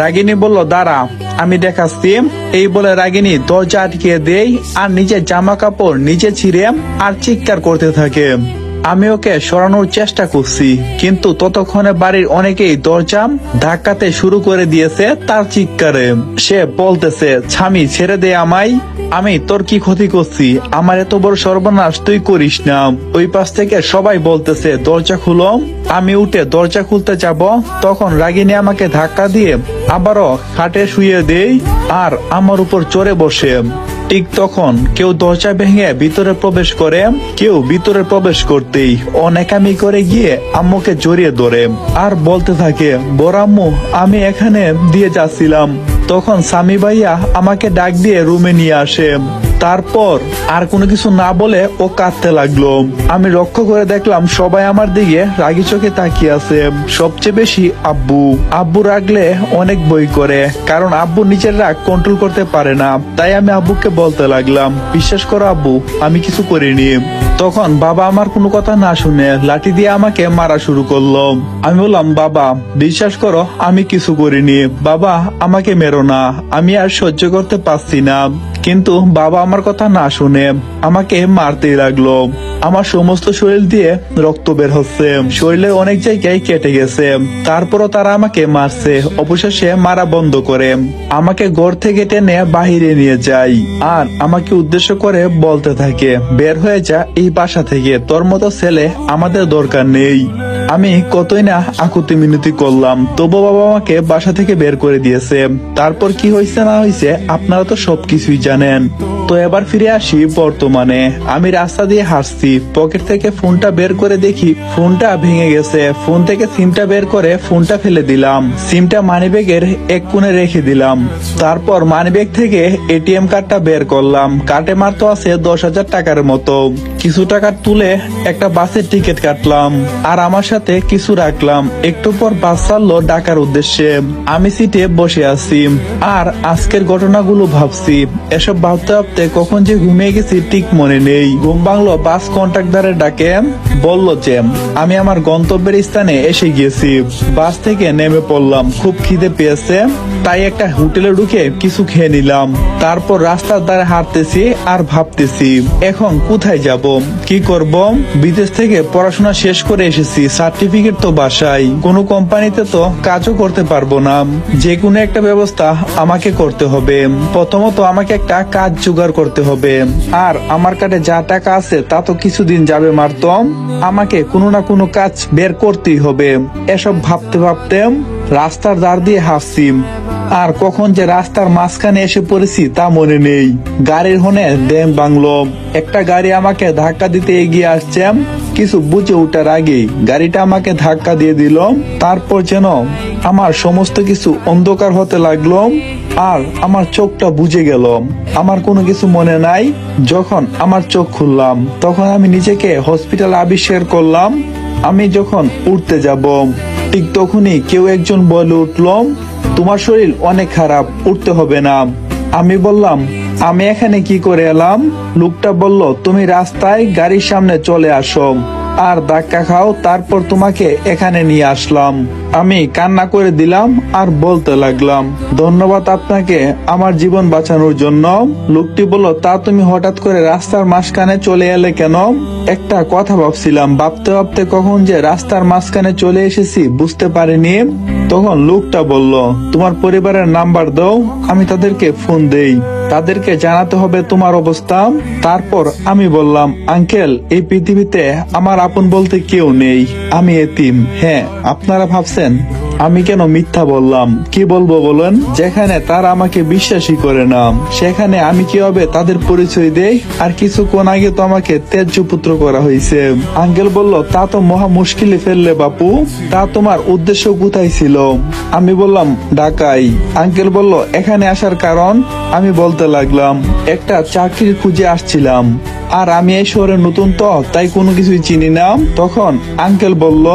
রাগিনী বলল, দাঁড়া, আমি দেখাচ্ছি। এই বলে রাগিনী দরজা আটকে দেই আর নিজের জামা কাপড় নিজে ছিঁড়ে আর চিৎকার করতে থাকে। আমি ওকে সরানোর চেষ্টা করছি, কিন্তু ততক্ষণে বাড়ির অনেকেই দরজা ধাক্কাতে শুরু করে দিয়েছে তার চিৎকারে। সে বলতেছে, স্বামী, ছেড়ে দে আমায়। আমি তোর কি ক্ষতি করছি? আমার এত বড় সর্বনাশ, তুই করিস না। ওই পাশ থেকে সবাই বলতেছে, দরজা খুলো। আমি উঠে দরজা খুলতে যাব। তখন রাগিনী আমাকে ধাক্কা দিয়ে আবারও খাটে শুয়ে দেই আর আমার উপর চড়ে বসে। ঠিক তখন কেউ দরজা ভেঙে ভিতরে প্রবেশ করে, কেউ ভিতরে প্রবেশ করতেই অনেকামি করে গিয়ে আম্মুকে জড়িয়ে ধরে আর বলতে থাকে, বড় আম্মু, আমি এখানে দিয়ে যাচ্ছিলাম। তখন স্বামী ভাইয়া আমাকে ডাক দিয়ে রুমে নিয়ে আসে। তারপর আর কোনো কিছু না বলে ও কাঁদতে লাগল। আমি লক্ষ্য করে দেখলাম সবাই আমার দিকে রাগি চোখে তাকিয়ে আছে। সবচেয়ে বেশি আব্বু। আব্বু রাগলে অনেক বই করে, কারণ আব্বু নিজের রাগ কন্ট্রোল করতে পারে না। তাই আমি আব্বুকে বলতে লাগলাম, বিশ্বাস করো আব্বু, আমি কিছু করিনি। তখন বাবা আমার কোনো কথা না শুনে লাঠি দিয়ে আমাকে মারা শুরু করল। আমি বললাম, বাবা, বিশ্বাস করো, আমি কিছু করিনি। বাবা, আমাকে মেরো না। আমি আর সহ্য করতে পারছি না। কিন্তু বাবা আমার কথা না শুনে আমাকে মারতেই লাগল। আমার সমস্ত শরীর দিয়ে রক্ত বের হচ্ছে। শরীরের অনেক জায়গায় কেটে গেছে। তারপরও তারা আমাকে মারছে। অবশেষে মারা বন্ধ করে। আমাকে ঘর থেকে টেনে বাহিরে নিয়ে যায়। আর আমাকে উদ্দেশ্য করে বলতে থাকে, বের হয়ে যা এই বাসা থেকে। তোর মতো ছেলে আমাদের দরকার নেই। আমি কতই না আকুতি মিনতি করলাম। তবু বাবা আমাকে বাসা থেকে বের করে দিয়েছে। তারপর কি হয়েছে না হয়েছে আপনারা তো সবকিছুই জানেন। তো এবার ফিরে আসি বর্তমানে। আমি রাস্তা দিয়ে হাসছি পকেট থেকে ফোনটা বের করে দেখি ফোনটা ভেঙে গেছে। ফোন থেকে সিমটা বের করে ফোনটা ফেলে দিলাম। সিমটা মানিব্যাগের এক কোণে রেখে দিলাম। তারপর মানিব্যাগ থেকে এটিএম কার্ডটা বের করলাম। কার্ডে মারতো আছে দশ হাজার টাকার মতো। কিছু টাকা তুলে একটা বাসের টিকিট কাটলাম। আর আমার সাথে কিছু রাখলাম। একটু পর বাস ছাড়লো ডাকার উদ্দেশ্যে। আমি সিটে বসে আছি। আর আজকের ঘটনাগুলো ভাবছি। এসব ভাবতে ভাবতে কখন যে ঘুমিয়ে গেছি ঠিক মনে নেই। ঘুম ভাঙলো, বাস কন্ট্রাক্টরের ডাকে, বলল যে আমি আমার গন্তব্যের স্থানে এসে গিয়েছি। বাস থেকে নেমে পড়লাম, খুব খিদে পেয়েছে, তাই একটা হোটেলে ঢুকে কিছু খেয়ে নিলাম। তারপর রাস্তার ধারে হাঁটতেছি আর ভাবতেছি, এখন কোথায় যাব? কি করব? বিদেশ থেকে পড়াশোনা শেষ করে এসেছি, সার্টিফিকেট তো বাসায়। কোনো কোম্পানিতে তো কাজও করতে পারব না। যে কোনো একটা ব্যবস্থা আমাকে করতে হবে। প্রথমত আমাকে একটা কাজ জোগাড় করতে হবে। আর আমার কাছে যা টাকা আছে, তা তো কিছুদিন যাবে, মারতম। আমাকে কোনো না কোনো কাজ বের করতেই হবে। এসব ভাবতে ভাবতে রাস্তার ধার দিয়ে হাসছি আর কখন যে রাস্তার মাঝখানে এসে পড়েছি তা মনে নেই। গাড়ির হনে ড্যাম বাংলো একটা গাড়ি আমাকে ধাক্কা দিতে এগিয়ে আসছে। কিছু বুঝে ওঠার আগেই গাড়িটা আমাকে ধাক্কা দিয়ে দিল। তারপর যেন আমার সমস্ত কিছু অন্ধকার হতে লাগল আর আমার চোখটা বুঝে গেল। আমার কোনো কিছু মনে নাই। যখন আমার চোখ খুললাম, তখন আমি নিজেকে হসপিটাল আবিষ্কার করলাম। আমি যখন উঠতে যাব, ঠিক তখনই কেউ একজন বলে উঠল তোমার শরীর অনেক খারাপ, উঠতে হবে না। আমি বললাম, আমি এখানে কি করে এলাম? লোকটা বলল, তুমি রাস্তায় গাড়ির সামনে চলে আসো আর ধাক্কা খাও, তারপর তোমাকে এখানে নিয়ে আসলাম। আমি কান্না করে দিলাম আর বলতে লাগলাম, ধন্যবাদ আপনাকে আমার জীবন বাঁচানোর জন্য। লোকটি বলল, তা তুমি হঠাৎ করে রাস্তার মাঝখানে চলে এলে কেন? একটা কথা ভাবছিলাম, ভাবতে ভাবতে কখন যে রাস্তার মাঝখানে চলে এসেছি, বুঝতে পারিনি। তখন লোকটা বলল, তোমার পরিবারের নাম্বার দাও, আমি তাদেরকে ফোন দেই। তাদেরকে জানাতে হবে তোমার অবস্থা। তারপর আমি বললাম, আঙ্কেল, এই পৃথিবীতে আমার আপন বলতে কেউ নেই। আমি এতিম। হ্যাঁ আপনারা ভাবছেন? আমি কেন মিথ্যা বললাম? কি বলব বলেন? যেখানে তারা আমাকে বিশ্বাসই করে না, সেখানে আমি কি হবে তাদের পরিচয় দেই? আর কিছুক্ষণ আগে তো আমাকে তেজ্য পুত্র করা হয়েছে। আঙ্কেল বলল, তা তো মহা মুশকিলে ফেললে বাপু। তা তোমার উদ্দেশ্য কোথায় ছিল? আমি বললাম ঢাকাই আঙ্কেল বলল, এখানে আসার কারণ? আমি বলতে লাগলাম, একটা চাকরির খুঁজে আসছিলাম। আর আমি এই শহরে নতুন তো, তাই কোনো কিছুই চিনি না। তখন আঙ্কেল বলল